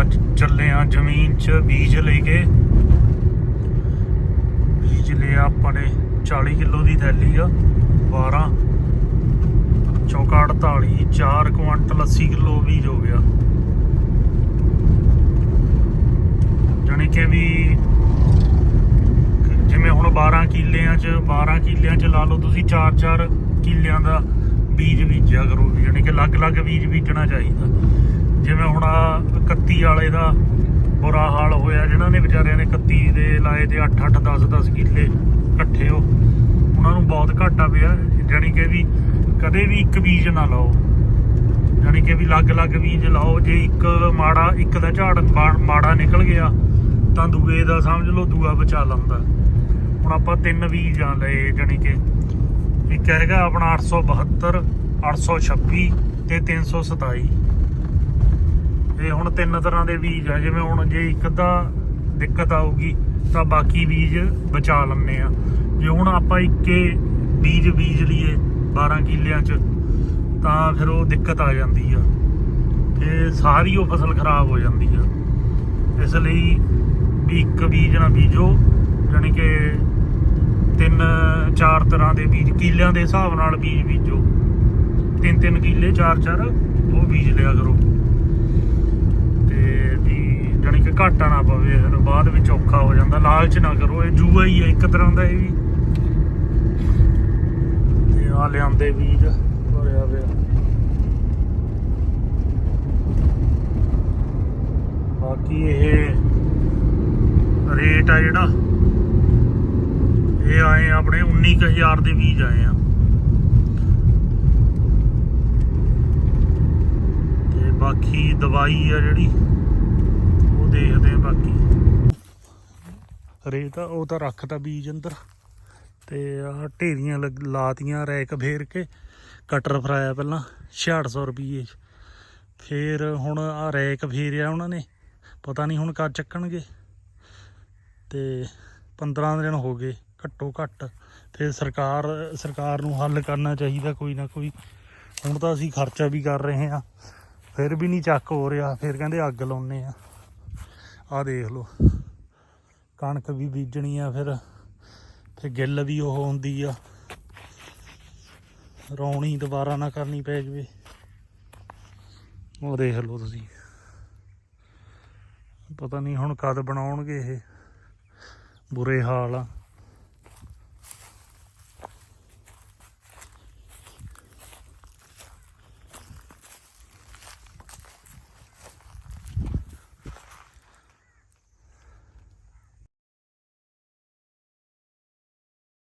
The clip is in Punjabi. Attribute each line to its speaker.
Speaker 1: ਅੱਜ ਚੱਲੇ ਆ ਜ਼ਮੀਨ 'ਚ ਬੀਜ ਲੈ ਕੇ। ਬੀਜ ਲਿਆ ਆਪਾਂ ਨੇ 40 ਕਿਲੋ ਦੀ ਥੈਲੀ ਆ 12 ਚੌਕਾ 48 4 ਕੁਆਂਟਲ 80 ਕਿਲੋ ਬੀਜ ਹੋ ਗਿਆ। ਜਾਣੀ ਕਿ ਵੀ ਜਿਵੇਂ ਹੁਣ 12 ਕਿੱਲਿਆਂ 'ਚ 12 ਕਿੱਲਿਆਂ 'ਚ ਲਾ ਲਓ ਤੁਸੀਂ 4-4 ਕਿੱਲਿਆਂ ਦਾ ਬੀਜ ਬੀਜਿਆ ਕਰੋ ਵੀ, ਜਾਣੀ ਕਿ ਅਲੱਗ-ਅਲੱਗ ਬੀਜ ਬੀਜਣਾ ਚਾਹੀਦਾ। ਜਿਵੇਂ ਹੁਣ ਆਹ 31 ਵਾਲੇ ਦਾ ਬੁਰਾ ਹਾਲ ਹੋਇਆ, ਜਿਨ੍ਹਾਂ ਨੇ ਵਿਚਾਰਿਆਂ ਨੇ 31 ਦੇ ਲਾਏ ਤੇ 8-8 10-10 ਕਿੱਲੇ ਇਕੱਠੇ ਹੋ। ਉਹਨਾਂ ਨੂੰ ਬਹੁਤ ਘਾਟਾ ਪਿਆ, ਜਾਣੀ ਕਿ ਵੀ ਕਦੇ ਵੀ ਇੱਕ ਬੀਜ ਨਾ ਲਾਓ। ਜਾਣੀ ਕਿ ਵੀ ਅਲੱਗ-ਅਲੱਗ ਬੀਜ ਲਾਓ, ਜੇ ਇੱਕ ਮਾੜਾ, ਇੱਕ ਦਾ ਝਾੜ ਮਾੜਾ ਨਿਕਲ ਗਿਆ, ਤਾਂ ਦੂਏ ਦਾ ਸਮਝ ਲਓ, ਦੂਆ ਬਚਾ ਲੰਦਾ। ਹੁਣ ਆਪਾਂ ਤਿੰਨ ਬੀਜ ਆ ਲਏ, ਜਾਣੀ ਕਿ ਇੱਕ ਹੈਗਾ ਆਪਣਾ 872 826 ਤੇ 327 ਇਹ ਹੁਣ ਤਿੰਨ ਤਰ੍ਹਾਂ ਦੇ ਬੀਜ ਆ, ਜਿਵੇਂ ਹੁਣ ਜੇ ਇੱਕ ਅੱਧਾ ਦਿੱਕਤ ਆਊਗੀ, ਤਾਂ ਬਾਕੀ ਬੀਜ ਬਚਾ ਲੰਨੇ ਆ। ਜੇ ਹੁਣ ਆਪਾਂ ਇੱਕੇ ਬੀਜ ਬੀਜ ਲਈਏ 12 ਕਿੱਲਿਆਂ 'ਚ, ਤਾਂ ਫਿਰ ਉਹ ਦਿੱਕਤ ਆ ਜਾਂਦੀ ਆ। ਤੇ ਸਾਰੀ ਉਹ ਫਸਲ ਖਰਾਬ ਹੋ ਜਾਂਦੀ ਆ। ਇਸ ਲਈ ਵੀ ਇੱਕ ਬੀਜ ਨਾ ਬੀਜੋ, ਜਾਣੀ ਕਿ ਤਿੰਨ, ਚਾਰ ਤਰ੍ਹਾਂ ਦੇ ਬੀਜ, ਕਿੱਲਿਆਂ ਦੇ ਹਿਸਾਬ ਨਾਲ ਬੀਜ ਬੀਜੋ। ਤਿੰਨ ਤਿੰਨ ਕਿੱਲੇ ਚਾਰ ਚਾਰ ਉਹ ਬੀਜ ਲਿਆ ਕਰੋ। ਵੀ ਜਾਣੀ ਕਿ ਘਾਟਾ ਨਾ ਪਵੇ, ਫਿਰ ਬਾਅਦ ਵਿੱਚ ਔਖਾ ਹੋ ਜਾਂਦਾ। ਲਾਲਚ ਨਾ ਕਰੋ, ਇਹ ਜੂਆ ਹੀ ਹੈ ਇੱਕ ਤਰ੍ਹਾਂ ਦਾ ਇਹ ਵੀ। ਤੇ ਆ ਲਿਆਂਦੇ ਬੀਜ, ਭਰਿਆ ਪਿਆ ਬਾਕੀ ਇਹ ਰੇਟ ਆ ਜਿਹੜਾ, ਇਹ ਆਏ ਆ ਆਪਣੇ 19000 ਦੇ ਬੀਜ ਆਏ ਆ। ਤੇ ਬਾਕੀ ਦਵਾਈ ਆ ਜਿਹੜੀ ਦੇਖਦੇ ਆ ਬਾਕੀ। ਰੇਟ ਆ ਉਹ ਤਾਂ ਰੱਖਤਾ ਬੀਜ ਅੰਦਰ। ਤੇ ਆ ਢੇਰੀਆਂ ਲੱਗ- ਲਾਤੀਆਂ ਰੈਕ ਫੇਰ ਕੇ, ਕਟਰ ਫਰਾਇਆ ਪਹਿਲਾਂ 6600 ਰੁਪਏ ਫੇਰ ਹੁਣ ਆ ਰੈਕ ਫੇਰਿਆ ਉਹਨਾਂ ਨੇ, ਪਤਾ ਨਹੀਂ ਹੁਣ ਕਦ ਚੱਕਣਗੇ। ਤੇ 15 ਦਿਨ ਹੋ ਗਏ, ਘੱਟੋ ਘੱਟ। ਫਿਰ ਸਰਕਾਰ ਸਰਕਾਰ ਨੂੰ ਹੱਲ ਕਰਨਾ ਚਾਹੀਦਾ ਕੋਈ ਨਾ ਕੋਈ। ਹੁਣ ਤਾਂ ਅਸੀਂ ਖਰਚਾ ਵੀ ਕਰ ਰਹੇ ਆ ਫਿਰ ਵੀ ਨਹੀਂ ਚੱਕ ਹੋ ਰਿਹਾ, ਫਿਰ ਕਹਿੰਦੇ ਅੱਗ ਲਾਉਨੇ ਆ ਆ ਦੇਖ ਲਓ। ਕਣਕ ਵੀ ਬੀਜਣੀ ਆ ਫਿਰ। ਫਿਰ ਗਿੱਲ ਵੀ ਉਹ ਹੁੰਦੀ ਆ। ਰੌਣੀ ਦੁਬਾਰਾ ਨਾ ਕਰਨੀ ਪੈ ਜਵੇ। ਉਹ ਦੇਖ ਲਓ ਤੁਸੀਂ। ਪਤਾ ਨਹੀਂ ਹੁਣ ਕਦ ਬਣਾਉਣਗੇ ਇਹ। ਬੁਰੇ ਹਾਲ ਆ।